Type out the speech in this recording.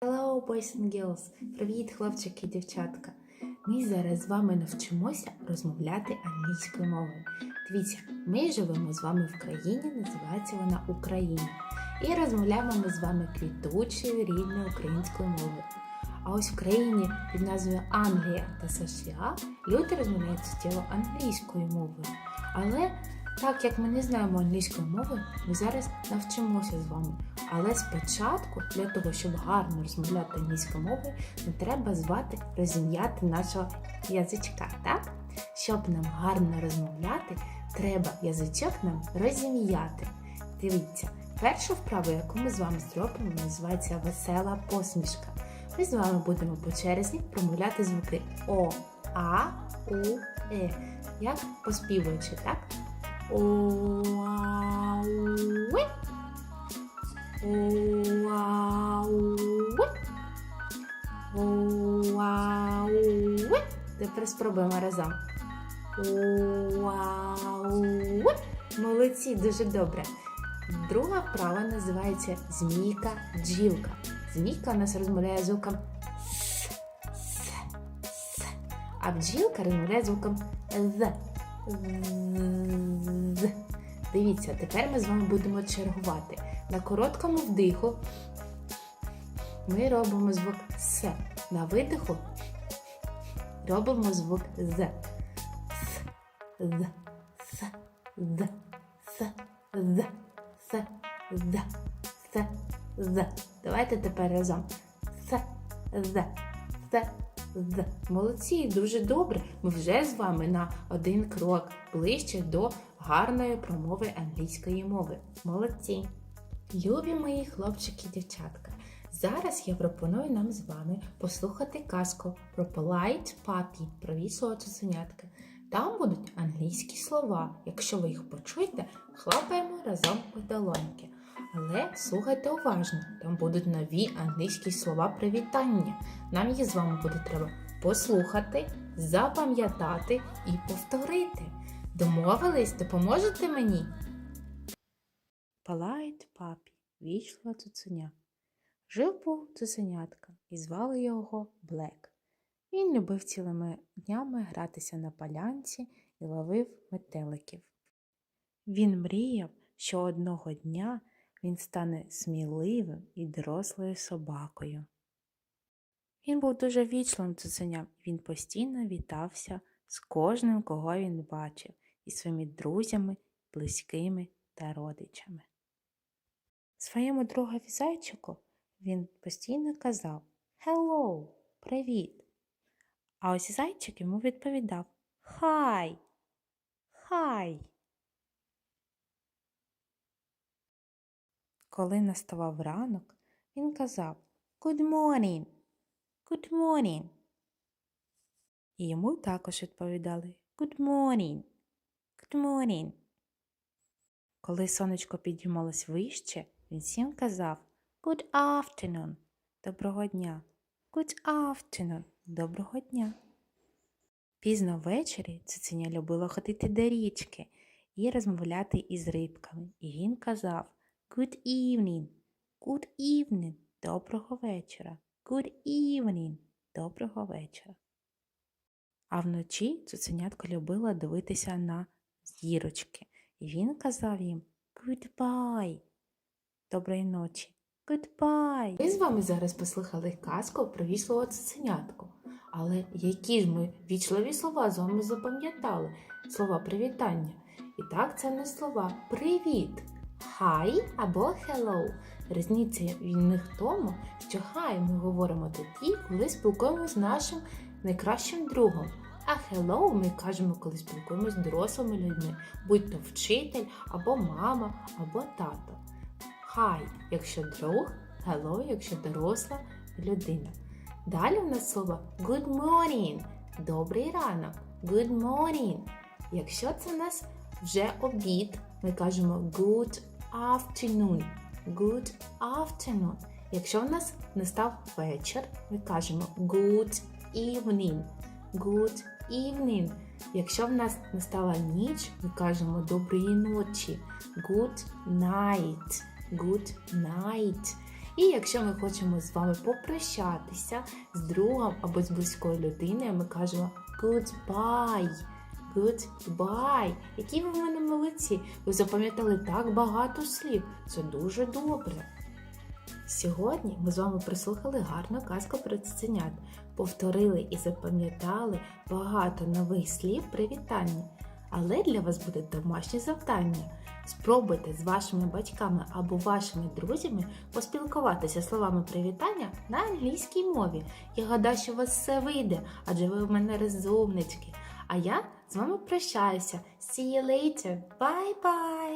Hello, boys and girls! Привіт, хлопчики і дівчатка! Ми зараз з вами навчимося розмовляти англійською мовою. Дивіться, ми живемо з вами в країні, називається вона Україна. І розмовляємо ми з вами квітучою рідною українською мовою. А ось в країні під назвою Англія та США люди розмовляють суттєво англійською мовою. Але так як ми не знаємо англійської мови, ми зараз навчимося з вами. Але спочатку, для того, щоб гарно розмовляти англійською мовою, не треба звати розім'яти нашого язичка, так? Щоб нам гарно розмовляти, треба язичок нам розім'яти. Дивіться, першу вправу, яку ми з вами зробимо, називається весела посмішка. Ми з вами будемо по черзі промовляти звуки О, А, У, Е. Як поспівуючи, так? О, а, у, е. Уауи. Уауи. Тепер спробуємо разом. Уауи. Молодці, дуже добре. Друга вправа називається змійка джілка. Змійка у нас розмовляє звуком с, с, с. А бджілка розмовляє звуком з. З. Дивіться, тепер ми з вами будемо чергувати. На короткому вдиху ми робимо звук С. На видиху робимо звук З. С, З, С, З, С, З, С, З, С, З. Давайте тепер разом. С, З, С, З. Молодці, дуже добре. Ми вже з вами на один крок ближче до гарної промови англійської мови. Молодці! Любі мої хлопчики дівчатка! зараз я пропоную нам з вами послухати казку про Polite Puppy, про віслого цуценятка. Там будуть англійські слова. Якщо ви їх почуєте, хлопаємо разом у долоньки. Але слухайте уважно, там будуть нові англійські слова привітання. Нам їх з вами буде треба послухати, запам'ятати і повторити. Домовились, допоможете мені? Полайт папі, вічла цуценя. Жив був цуценятка і звали його Блек. Він любив цілими днями гратися на полянці і ловив метеликів. Він мріяв, що одного дня він стане сміливим і дорослою собакою. Він був дуже вічливим цуценям, він постійно вітався з кожним, кого він бачив, і своїми друзями, близькими та родичами. Своєму другові зайчику він постійно казав Hello, привіт. А ось зайчик йому відповідав Хай, хай. Коли наставав ранок, він казав Good morning, good morning. І йому також відповідали Good morning, good morning. Коли сонечко підіймалось вище, він всім казав Good afternoon, доброго дня. Good afternoon, доброго дня. Пізно ввечері цуценя любила ходити до річки і розмовляти із рибками. І він казав Good evening, good evening, доброго вечора. Good evening, доброго вечора. А вночі цуценятко любила дивитися на зірочки. І він казав їм Goodbye. Доброї ночі. Goodbye. Ми з вами зараз послухали казку про вічливого цуценятку. Але які ж ми вічливі слова з вами запам'ятали? Слова привітання. І так, це не слова привіт. Хай або hello. Різниця в них в тому, що хай ми говоримо тоді, коли спілкуємося з нашим найкращим другом. А hello ми кажемо, коли спілкуємося з дорослими людьми, будь то вчитель, або мама, або тато. Хай, якщо друг, hello, якщо доросла людина. Далі у нас слово good morning. Добрий ранок. Good morning. Якщо це у нас вже обід, ми кажемо good afternoon. Good afternoon. Якщо у нас настав вечір, ми кажемо good evening. Good evening. Якщо в нас настала ніч, ми кажемо доброї ночі. Good night. Good night. І якщо ми хочемо з вами попрощатися з другом або з близькою людиною, ми кажемо goodbye. Goodbye. Які ви в мене молодці! Ви запам'ятали так багато слів. Це дуже добре. Сьогодні ми з вами прислухали гарну казку про цуценят, повторили і запам'ятали багато нових слів привітання. Але для вас буде домашнє завдання. Спробуйте з вашими батьками або вашими друзями поспілкуватися словами привітання на англійській мові. Я гадаю, що у вас все вийде, адже ви в мене розумнички. А я з вами прощаюся. See you later. Bye-bye!